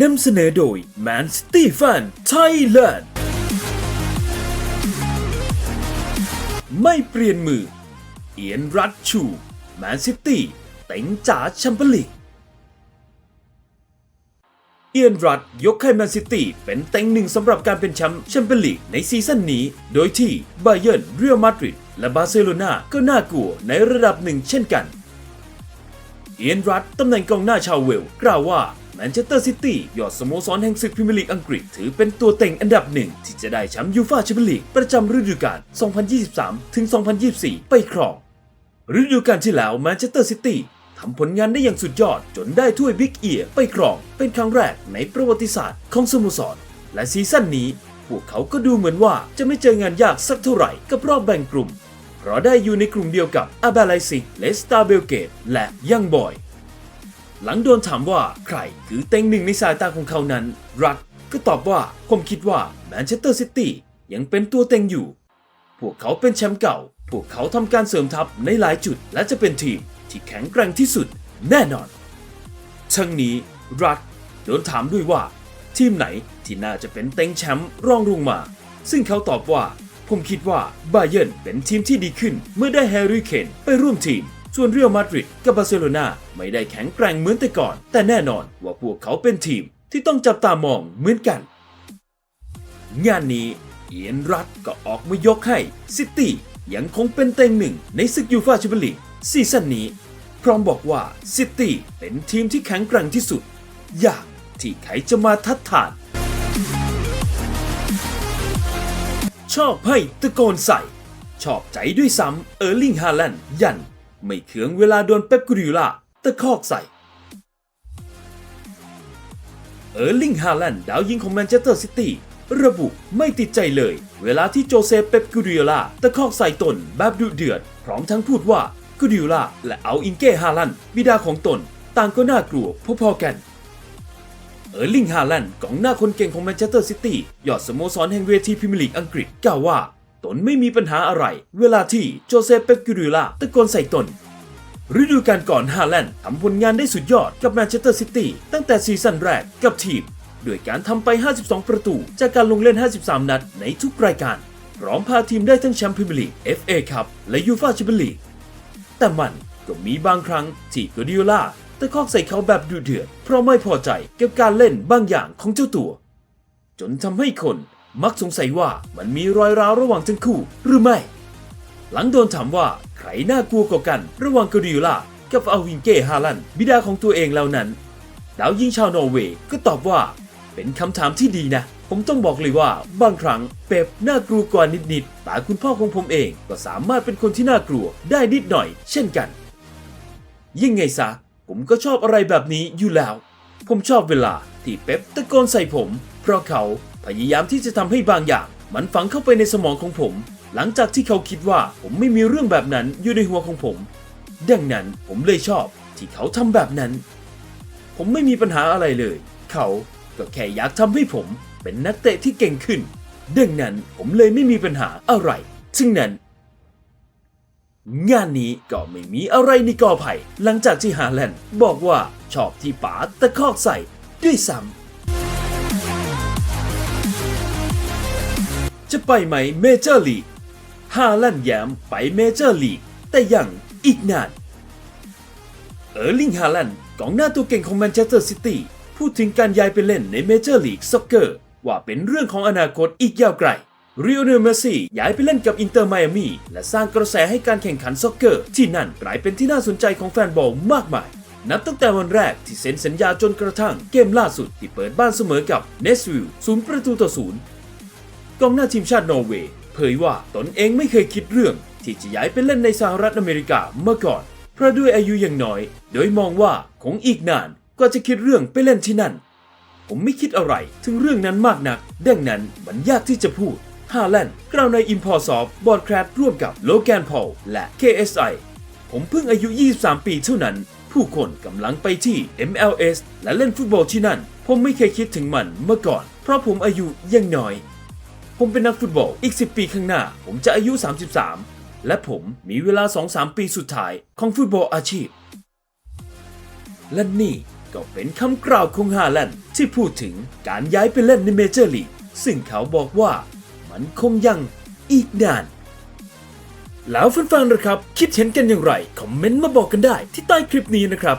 นำเสนอโดย Man City Fan Thailand ไม่เปลี่ยนมือ เอียนรัดชู แมนซิตี้เต็งจ๋าแชมเปี้ยนลีก เอียนรัดยกให้แมนซิตี้เป็นเต็งหนึ่งสำหรับการเป็นแชมป์แชมเปี้ยนลีกในซีซั่นนี้ โดยที่บาเยิร์นเรอัลมาดริดและบาร์เซโลนาก็น่ากลัวในระดับหนึ่งเช่นกัน เอียนรัดตำแหน่งกองหน้าชาวเวลส์กล่าวว่า มนเชสเตอร์ซิตี้ยอดสโมสรแห่งศึกพรีเมียร์ลีกอังกฤษ ถือเป็นตัวเต็งอันดับหนึ่งที่จะได้แชมป์ยูฟ่าแชมเปี้ยนลีกประจำฤดูกาล 2023 ถึง 2024 ไปครอง ฤดูกาลที่แล้วแมนเชสเตอร์ซิตี้ทำผลงานได้อย่างสุดยอดจนได้ถ้วยบิ๊กเอียร์ไปครอง เป็นครั้งแรกในประวัติศาสตร์ของสโมสร และซีซั่นนี้ พวกเขาก็ดูเหมือนว่าจะไม่เจองานยากสักเท่าไหร่กับรอบแบ่งกลุ่ม เพราะได้อยู่ในกลุ่มเดียวกับอาบาไลซิกเลสตาเบลเกตและยังบอย หลังโดนถามว่าใครคือเต็งหนึ่งในสายตาของเขานั้น รัฐก็ตอบว่าผมคิดว่าแมนเชสเตอร์ซิตี้ยังเป็นตัวเต็งอยู่ พวกเขาเป็นแชมป์เก่า พวกเขาทำการเสริมทัพในหลายจุด และจะเป็นทีมที่แข็งแกร่งที่สุดแน่นอน ทั้งนี้รัฐโดนถามด้วยว่า ทีมไหนที่น่าจะเป็นเต็งแชมป์รองลงมา ซึ่งเขาตอบว่า ผมคิดว่าบาเยิร์นเป็นทีมที่ดีขึ้นเมื่อได้แฮร์รี่เคนไปร่วมทีม ส่วนเรอัลมาดริดกับบาร์เซโลนาไม่ได้แข็งแกร่งเหมือนแต่ก่อน แต่แน่นอนว่าพวกเขาเป็นทีมที่ต้องจับตามองเหมือนกัน งานนี้เอียนรัฐก็ออกมายกให้ซิตี้ยังคงเป็นเต็งหนึ่งในศึกยูฟ่าแชมเปี้ยนลีกซีซั่นนี้ พร้อมบอกว่าซิตี้เป็นทีมที่แข็งแกร่งที่สุด อยากที่ใครจะมาทัดทาน ชอบให้ตะโกนใส่ ชอบใจด้วยซ้ำเออร์ลิงฮาแลนด์ยัน ไม่เคืองเวลาโดนเป๊ปกูริโอลาตะคอกใส่ เออร์ลิงฮาแลนด์ดาวยิงของแมนเชสเตอร์ซิตี้ระบุไม่ติดใจเลย เวลาที่โจเซฟเป๊ปกูริโอลาตะคอกใส่ตนแบบดุเดือด พร้อมทั้งพูดว่ากูริโอลาและเอาอิงเก้ฮาแลนด์บิดาของตน ต่างก็น่ากลัวพอๆกันเออร์ลิงฮาแลนด์กองหน้าคนเก่งของแมนเชสเตอร์ซิตี้ยอดสโมสรแห่งเวทีพรีเมียร์ลีกอังกฤษกล่าวว่า ตนไม่มีปัญหาอะไร เวลาที่โจเซเป๊ปกูริโอลาตะโกนใส่ตน ฤดูกาลก่อนฮาแลนด์ทำผลงานได้สุดยอดกับแมนเชสเตอร์ซิตี้ตั้งแต่ซีซั่นแรกกับทีมด้วยการทำไป 52 ประตู จากการลงเล่น 53 นัดในทุกรายการ พร้อมพาทีมได้ทั้งแชมเป์พรีเมียร์ลีก FA คัพและยูฟ่าแชมเปี้ยนลีก แต่มันก็มีบางครั้งที่กอดิโอลาตะคอกใส่เขาแบบดุเดือด เพราะไม่พอใจกับการเล่นบางอย่างของเจ้าตัว จนทำให้คน มักสงสัยว่ามันมีรอยร้าวระหว่างทั้งคู่หรือไม่ หลังโดนถามว่าใครน่ากลัวกว่ากัน ระหว่างกอดิโอลากับอาวินเก้ฮาลันบิดาของตัวเองแล้วนั้นดาวยิงชาวนอร์เวย์ก็ตอบว่า เป็นคำถามที่ดีนะ ผมต้องบอกเลยว่าบางครั้งเป๊ปน่ากลัวกว่านิดๆแต่คุณพ่อของผมเองก็สามารถเป็นคนที่น่ากลัวได้นิดหน่อย เช่นกัน ยิ่งไงซะ ผมก็ชอบอะไรแบบนี้อยู่แล้ว ผมชอบเวลาที่เป๊ปตะโกนใส่ผม เพราะเขา พยายามที่จะทำให้บางอย่าง มันฝังเข้าไปในสมองของผม หลังจากที่เขาคิดว่าผมไม่มีเรื่องแบบนั้นอยู่ในหัวของผม ดังนั้นผมเลยชอบที่เขาทำแบบนั้น ผมไม่มีปัญหาอะไรเลย เขาก็แค่อยากทำให้ผมเป็นนักเตะที่เก่งขึ้น ดังนั้นผมเลยไม่มีปัญหาอะไรซึ่งนั้นงานนี้ก็ไม่มีอะไรในกอไผ่หลังจากที่ฮาแลนด์บอกว่าชอบที่ป๋าตะคอกใส่ด้วยซ้ำ จะไปไหมเมเจอร์ลีกฮาแลนแย้มไปเมเจอร์ลีก แต่ยังอีกนาน เออร์ลิงฮาแลนกองหน้าตัวเก่งของแมนเชสเตอร์ซิตี้พูดถึงการย้ายไปเล่นในเมเจอร์ลีกซ็อกเกอร์ว่าเป็นเรื่องของอนาคตอีกยาวไกลเริโอเนลเมซี่ย้ายไปเล่นกับอินเตอร์ไมอามีและสร้างกระแสให้การแข่งขันซ็อกเกอร์ ที่นั่นกลายเป็นที่น่าสนใจของแฟนบอลมากมาย นับตั้งแต่วันแรกที่เซ็นสัญญาจนกระทั่งเกมล่าสุดที่เปิดบ้านเสมอกับเนสวิลศูนย์ประตูต่อศูนย์ กองหน้าทีมชาตินอร์เวย์เผยว่าตนเองไม่เคยคิดเรื่อง ที่จะย้ายไปเล่นในสหรัฐอเมริกาเมื่อก่อน เพราะด้วยอายุยังน้อย โดยมองว่าคงอีกนานกว่าจะคิดเรื่องไปเล่นที่นั่น ผมไม่คิดอะไรถึงเรื่องนั้นมากนัก ดังนั้นมันยากที่จะพูดฮาแลนด์กล่าวใน i m p o r s o f t b o a r d c r a f t ร่วมกับโลแกนพอลและ KSI ผมเพิ่งอายุ 23 ปีเท่านั้น ผู้คนกำลังไปที่ MLS และเล่นฟุตบอลที่นั่น ผมไม่เคยคิดถึงมันเมื่อก่อน เพราะผมอายุยังน้อย ผมเป็นนักฟุตบอล อีก 10 ปีข้างหน้า ผมจะอายุ 33 และผมมีเวลา 2-3 ปีสุดท้ายของฟุตบอลอาชีพ และนี่ก็เป็นคำกล่าวของฮาแลนด์ที่พูดถึงการย้ายไปเล่นในเมเจอร์ลีกซึ่งเขาบอกว่ามันคงยังอีกนาน แล้วแฟนๆนะครับ คิดเห็นกันอย่างไร คอมเมนต์มาบอกกันได้ที่ใต้คลิปนี้นะครับ